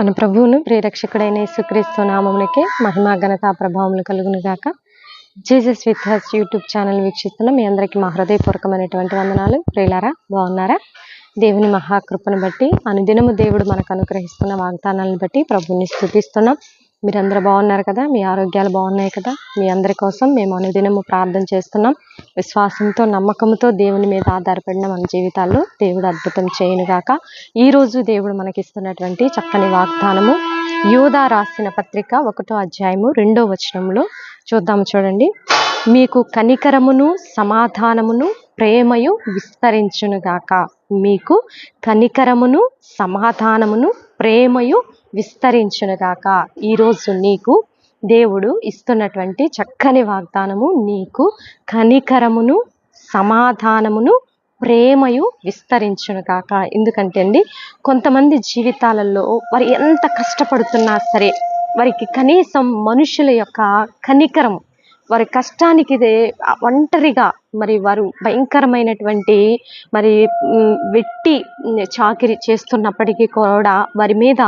మన ప్రభువును ప్రియరక్షకుడైన యేసుక్రీస్తు నామములకే మహిమ ఘనత ప్రభావములు కలుగును గాక Jesus with us YouTube channel వీక్షిస్తున్న మీ అందరికీ మా హృదయపూర్వకమైనటువంటి వందనాలు. ప్రియులారా బాగున్నారా? దేవుని మహాకృపను బట్టి అనుదినము దేవుడు మనకు అనుగ్రహిస్తున్న వాగ్దానాలను బట్టి ప్రభుని స్థుతిస్తున్నాం. మీరందరూ బాగున్నారు కదా? మీ ఆరోగ్యాలు బాగున్నాయి కదా? మీ అందరి కోసం మేము అనుదినము ప్రార్థన చేస్తున్నాం. విశ్వాసంతో నమ్మకంతో దేవుని మీద ఆధారపడిన మన జీవితాల్లో దేవుడు అద్భుతం చేయనుగాక. ఈరోజు దేవుడు మనకిస్తున్నటువంటి చక్కని వాగ్దానము యూదా రాసిన పత్రిక ఒకటో అధ్యాయము రెండో వచనంలో చూద్దాము చూడండి. మీకు కనికరమును సమాధానమును ప్రేమయు విస్తరించునుగాక. మీకు కనికరమును సమాధానమును ప్రేమయు విస్తరించునుగాక. ఈరోజు నీకు దేవుడు ఇస్తున్నటువంటి చక్కని వాగ్దానము నీకు కనికరమును సమాధానమును ప్రేమయు విస్తరించును కాక ఎందుకంటే అండి కొంతమంది జీవితాలలో వారు ఎంత కష్టపడుతున్నా సరే వారికి కనీసం మనుషుల యొక్క కనికరం వారి కష్టానికి ఇదే ఒంటరిగా మరి వారు భయంకరమైనటువంటి మరి వెట్టి చాకిరి చేస్తున్నప్పటికీ కూడా వారి మీద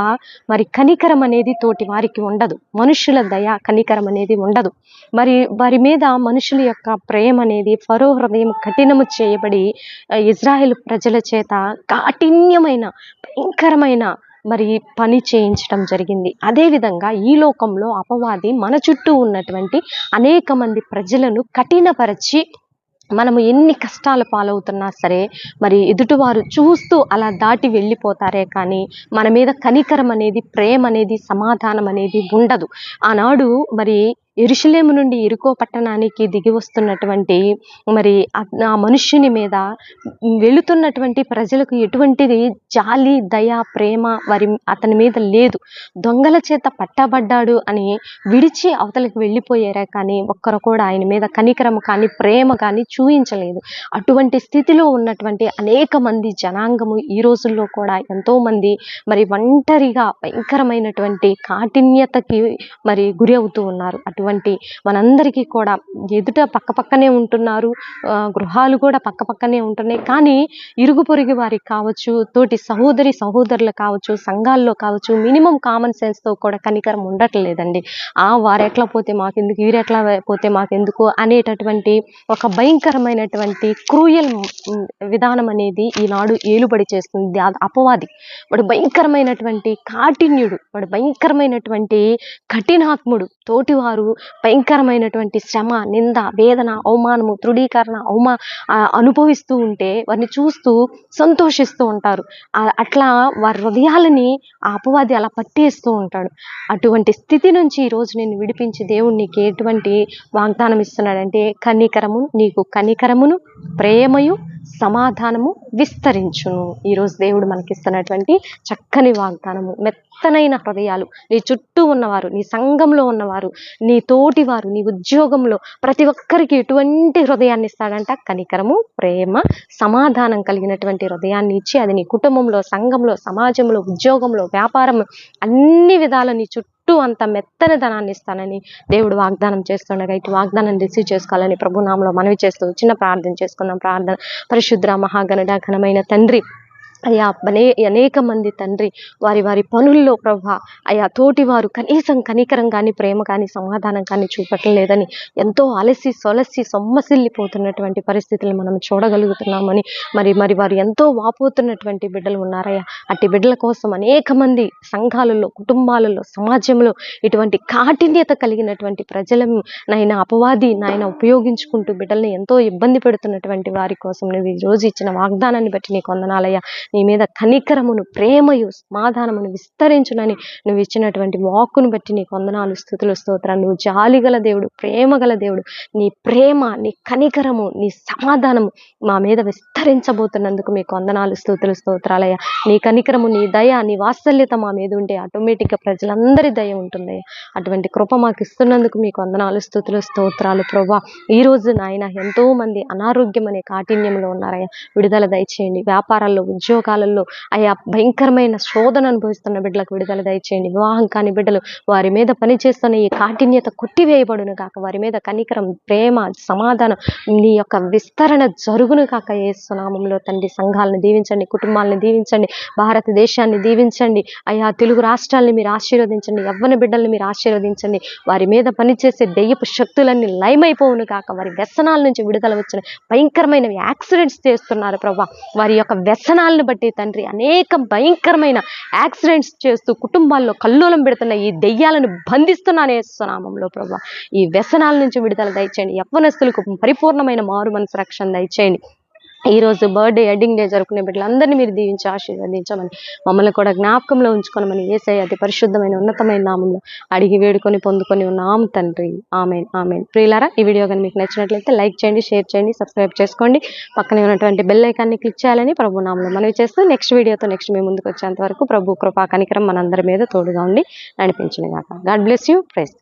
మరి కనికరం అనేది తోటి వారికి ఉండదు. మనుషుల దయ కనికరం అనేది ఉండదు. మరి వారి మీద మనుషుల యొక్క ప్రేమ అనేది ఫరో హృదయం కఠినము చేయబడి ఇజ్రాయెల్ ప్రజల చేత కాఠిన్యమైన భయంకరమైన మరి పని చేయించడం జరిగింది. అదేవిధంగా ఈ లోకంలో అపవాది మన చుట్టూ ఉన్నటువంటి అనేక మంది ప్రజలను కఠినపరిచి మనము ఎన్ని కష్టాలు పాలవుతున్నా సరే మరి ఎదుటివారు చూస్తూ అలా దాటి వెళ్ళిపోతారే కానీ మన మీద కనికరం అనేది ప్రేమ అనేది సమాధానం అనేది ఉండదు. ఆనాడు మరి ఎరుషలేము నుండి ఇరుకో పట్టణానికి దిగి వస్తున్నటువంటి మరి ఆ- మనుష్యుని మీద వెళుతున్నటువంటి ప్రజలకు ఎటువంటిది జాలి దయ ప్రేమ వారి అతని మీద లేదు. దొంగల చేత పట్టబడ్డాడు అని విడిచి అవతలికి వెళ్ళిపోయారా కానీ ఒక్కరు కూడా ఆయన మీద కనికరం కానీ ప్రేమ కానీ చూపించలేదు అటువంటి స్థితిలో ఉన్నటువంటి అనేక మంది జనాంగము ఈ రోజుల్లో కూడా ఎంతోమంది మరి ఒంటరిగా భయంకరమైనటువంటి కాఠిన్యతకి మరి గురి అవుతూ ఉన్నారు ఉన్నటువంటి మనందరికీ కూడా ఎదుట పక్క పక్కనే ఉంటున్నారు. గృహాలు కూడా పక్క పక్కనే ఉంటున్నాయి. కానీ ఇరుగు పొరుగు వారికి కావచ్చు తోటి సహోదరి సహోదరులు కావచ్చు సంఘాల్లో కావచ్చు మినిమం కామన్ సెన్స్తో కూడా కనికరం ఉండట్లేదండి. ఆ వారు ఎట్లా పోతే మాకెందుకు వీరు ఎట్లా పోతే మాకెందుకు అనేటటువంటి ఒక భయంకరమైనటువంటి క్రూయల్ విధానం అనేది ఈనాడు ఏలుబడి చేస్తుంది. అపవాది. వాడు భయంకరమైనటువంటి కాఠిన్యుడు. వాడు భయంకరమైనటువంటి కఠినాత్ముడు. తోటివారు భయంకరమైనటువంటి శ్రమ నింద వేదన అవమానము తృఢీకరణ అవమా అనుభవిస్తూ ఉంటే వారిని చూస్తూ సంతోషిస్తూ ఉంటారు. అట్లా వారి హృదయాలని ఆ అపవాది అలా పట్టేస్తూ ఉంటాడు. అటువంటి స్థితి నుంచి ఈరోజు నేను విడిపించి దేవుడు నీకు ఎటువంటి వాగ్దానం ఇస్తున్నాడంటే కనికరము నీకు కనికరమును ప్రేమయు సమాధానము విస్తరించును. ఈరోజు దేవుడు మనకిస్తున్నటువంటి చక్కని వాగ్దానము. మెత్తనైన హృదయాలు. నీ చుట్టూ ఉన్నవారు నీ సంఘంలో ఉన్నవారు నీ తోటి వారు నీ ఉద్యోగంలో ప్రతి ఒక్కరికి ఎటువంటి హృదయాన్ని ఇస్తాడంట? కనికరము ప్రేమ సమాధానం కలిగినటువంటి హృదయాన్ని ఇచ్చి అది నీ కుటుంబంలో సంఘంలో సమాజంలో ఉద్యోగంలో వ్యాపారం అన్ని విధాల నీ చుట్టూ అంత మెత్తని ధనాన్ని ఇస్తానని దేవుడు వాగ్దానం చేస్తుండగా ఇటు వాగ్దానం రిసీవ్ చేసుకోవాలని ప్రభునామంలో మనవి చేస్తూ చిన్న ప్రార్థన చేసుకుందాం. ప్రార్థన. పరిశుద్ర మహాగణుడ ఘనమైన తండ్రి అయ్యా అనే అనేక మంది తండ్రి వారి వారి పనుల్లో ప్రభా అయ్యా తోటి వారు కనీసం కనికరం కానీ ప్రేమ కానీ సమాధానం కానీ చూపట్లేదని ఎంతో అలసి సొలసి సొమ్మసిల్లిపోతున్నటువంటి పరిస్థితులు మనం చూడగలుగుతున్నామని మరి మరి వారు ఎంతో వాపోతున్నటువంటి బిడ్డలు ఉన్నారయ్యా. అట్టి బిడ్డల కోసం అనేక మంది సంఘాలలో కుటుంబాలలో సమాజంలో ఇటువంటి కాఠిన్యత కలిగినటువంటి ప్రజల నాయన అపవాది నాయన ఉపయోగించుకుంటూ బిడ్డల్ని ఎంతో ఇబ్బంది పెడుతున్నటువంటి వారి కోసం నువ్వు ఈరోజు రోజు ఇచ్చిన వాగ్దానాన్ని బట్టి నీకు వందనాలయ్యా. నీ మీద కనికరమును ప్రేమయు సమాధానమును విస్తరించునని నువ్వు ఇచ్చినటువంటి వాక్కును బట్టి నీకు వందనాలు స్థుతులు స్తోత్రాలు. నువ్వు జాలిగల దేవుడు ప్రేమ గల దేవుడు. నీ ప్రేమ నీ కనికరము నీ సమాధానము మా మీద విస్తరించబోతున్నందుకు మీకు వందనాలు స్థుతులు స్తోత్రాలయ్యా. నీ కనికరము నీ దయ నీ వాత్సల్యత మా మీద ఉంటే ఆటోమేటిక్గా ప్రజలందరి దయ ఉంటుందయ్యా. అటువంటి కృప మాకు ఇస్తున్నందుకు మీకు వందనాలు స్థుతులు స్తోత్రాలు. ప్రభా ఈ నాయన ఎంతో మంది అనారోగ్యం అనే కాఠిన్యంలో ఉన్నారయ్యా. విడుదల దయచేయండి. వ్యాపారాల్లో ఉద్యోగ ఉద్యోగాలలో అయా భయంకరమైన శోధన అనుభవిస్తున్న బిడ్డలకు విడుదల దయచేయండి. వివాహం కాని బిడ్డలు వారి మీద పనిచేస్తున్న ఈ కాఠిన్యత కొట్టివేయబడును కాక వారి మీద కనికరం ప్రేమ సమాధానం నీ యొక్క విస్తరణ జరుగును కాక ఏసునామంలో తండ్రి సంఘాలను దీవించండి కుటుంబాలను దీవించండి భారతదేశాన్ని దీవించండి. అయా తెలుగు రాష్ట్రాల్ని మీరు ఆశీర్వదించండి యవ్వన బిడ్డల్ని మీరు ఆశీర్వదించండి. వారి మీద పనిచేసే దెయ్యపు శక్తులన్నీ లయమైపోవును కాక వారి వ్యసనాల నుంచి విడుదల వచ్చిన భయంకరమైన యాక్సిడెంట్స్ చేస్తున్నారు ప్రభా. వారి యొక్క వ్యసనాలను బట్టి తండ్రి అనేక భయంకరమైన యాక్సిడెంట్స్ చేస్తూ కుటుంబాల్లో కల్లోలం పెడుతున్న ఈ దెయ్యాలను బంధిస్తున్నానే స్వనామంలో ప్రభా. ఈ వ్యసనాల నుంచి విడుదల దయచేయండి. యవ్వనస్తులకు పరిపూర్ణమైన మారు మనసు రక్షణ దయచేయండి. ఈరోజు బర్త్డే ఎడ్డింగ్ డే జరుపుకునే బిడ్డలందరినీ మీరు దీవించి ఆశీర్వదించమని మమ్మల్ని కూడా జ్ఞాపకంలో ఉంచుకోనమని ఏసై అతి పరిశుద్ధమైన ఉన్నతమైన నామంలో అడిగి వేడుకొని పొందుకొని ఉన్నాం తండ్రి. Amen amen. ప్రియులారా ఈ వీడియో కానీ మీకు నచ్చినట్లయితే లైక్ చేయండి షేర్ చేయండి సబ్స్క్రైబ్ చేసుకోండి. పక్కనే ఉన్నటువంటి బెల్ ఐకాన్ని క్లిక్ చేయాలని ప్రభు నామంలో మనవి చేస్తూ నెక్స్ట్ వీడియోతో నెక్స్ట్ మేము ముందుకు వచ్చేంత వరకు ప్రభు కృపా కనికరం మనందరి మీద తోడుగా ఉండి నడిపించిన గాక గాడ్ బ్లెస్ యూ ప్రైస్